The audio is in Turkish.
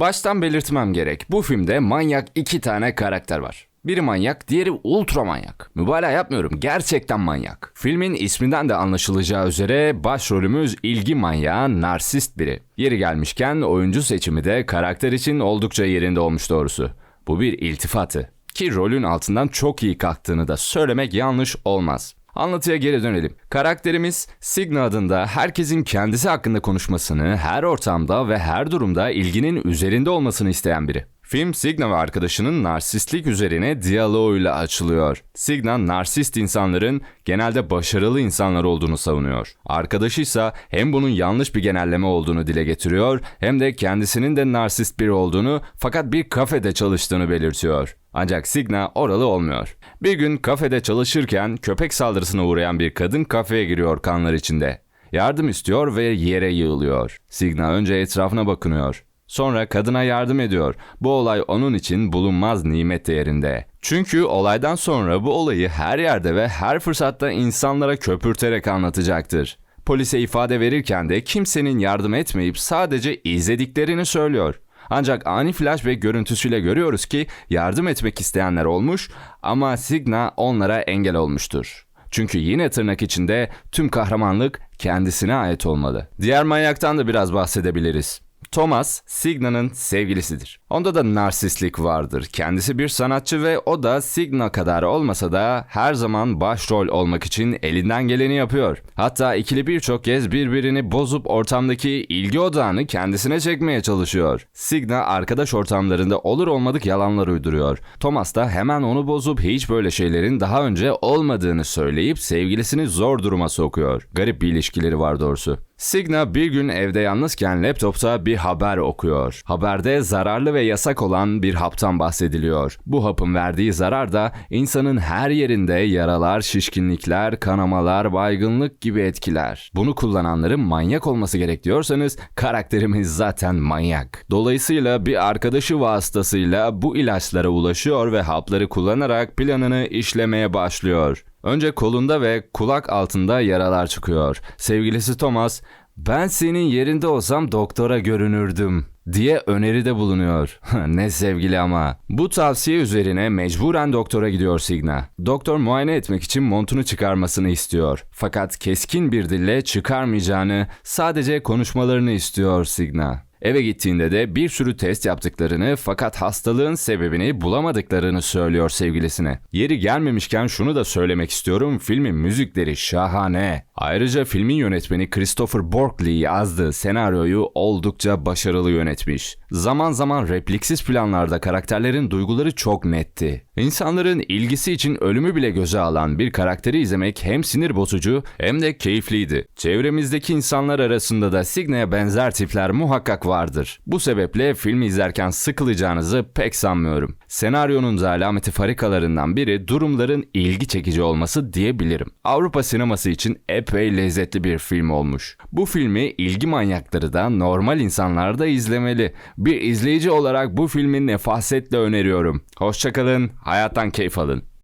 Baştan belirtmem gerek. Bu filmde manyak iki tane karakter var. Biri manyak, diğeri ultra manyak. Mübalağa yapmıyorum, gerçekten manyak. Filmin isminden de anlaşılacağı üzere başrolümüz ilgi manyağı, narsist biri. Yeri gelmişken oyuncu seçimi de karakter için oldukça yerinde olmuş doğrusu. Bu bir iltifatı. Ki rolün altından çok iyi kalktığını da söylemek yanlış olmaz. Anlatıya geri dönelim. Karakterimiz Signa adında herkesin kendisi hakkında konuşmasını, her ortamda ve her durumda ilginin üzerinde olmasını isteyen biri. Film Signa ve arkadaşının narsistlik üzerine diyaloğuyla açılıyor. Signa narsist insanların genelde başarılı insanlar olduğunu savunuyor. Arkadaşı ise hem bunun yanlış bir genelleme olduğunu dile getiriyor hem de kendisinin de narsist biri olduğunu fakat bir kafede çalıştığını belirtiyor. Ancak Signa oralı olmuyor. Bir gün kafede çalışırken köpek saldırısına uğrayan bir kadın kafeye giriyor kanlar içinde. Yardım istiyor ve yere yığılıyor. Signa önce etrafına bakınıyor. Sonra kadına yardım ediyor. Bu olay onun için bulunmaz nimet değerinde. Çünkü olaydan sonra bu olayı her yerde ve her fırsatta insanlara köpürterek anlatacaktır. Polise ifade verirken de kimsenin yardım etmeyip sadece izlediklerini söylüyor. Ancak ani flash ve görüntüsüyle görüyoruz ki yardım etmek isteyenler olmuş ama Signa onlara engel olmuştur. Çünkü yine tırnak içinde tüm kahramanlık kendisine ait olmalı. Diğer manyaktan da biraz bahsedebiliriz. Thomas, Signa'nın sevgilisidir. Onda da narsistlik vardır. Kendisi bir sanatçı ve o da Signa kadar olmasa da her zaman başrol olmak için elinden geleni yapıyor. Hatta ikili birçok kez birbirini bozup ortamdaki ilgi odağını kendisine çekmeye çalışıyor. Signa arkadaş ortamlarında olur olmadık yalanlar uyduruyor. Thomas da hemen onu bozup hiç böyle şeylerin daha önce olmadığını söyleyip sevgilisini zor duruma sokuyor. Garip bir ilişkileri var doğrusu. Signa bir gün evde yalnızken laptopta bir haber okuyor. Haberde zararlı ve yasak olan bir haptan bahsediliyor. Bu hapın verdiği zarar da insanın her yerinde yaralar, şişkinlikler, kanamalar, baygınlık gibi etkiler. Bunu kullananların manyak olması gerek diyorsanız karakterimiz zaten manyak. Dolayısıyla bir arkadaşı vasıtasıyla bu ilaçlara ulaşıyor ve hapları kullanarak planını işlemeye başlıyor. Önce kolunda ve kulak altında yaralar çıkıyor. Sevgilisi Thomas, ben senin yerinde olsam doktora görünürdüm diye öneride bulunuyor. ne sevgili ama. Bu tavsiye üzerine mecburen doktora gidiyor Signa. Doktor muayene etmek için montunu çıkarmasını istiyor. Fakat keskin bir dille çıkarmayacağını, sadece konuşmalarını istiyor Signa. Eve gittiğinde de bir sürü test yaptıklarını fakat hastalığın sebebini bulamadıklarını söylüyor sevgilisine. Yeri gelmemişken şunu da söylemek istiyorum. Filmin müzikleri şahane. Ayrıca filmin yönetmeni Christopher Borkley yazdığı senaryoyu oldukça başarılı yönetmiş. Zaman zaman repliksiz planlarda karakterlerin duyguları çok netti. İnsanların ilgisi için ölümü bile göze alan bir karakteri izlemek hem sinir bozucu hem de keyifliydi. Çevremizdeki insanlar arasında da Signa'ya benzer tipler muhakkak vardır. Bu sebeple filmi izlerken sıkılacağınızı pek sanmıyorum. Senaryonun da alameti farikalarından biri durumların ilgi çekici olması diyebilirim. Avrupa sineması için epey lezzetli bir film olmuş. Bu filmi ilgi manyakları da normal insanlar da izlemeli. Bir izleyici olarak bu filmi nefasetle öneriyorum. Hoşçakalın, hayattan keyif alın.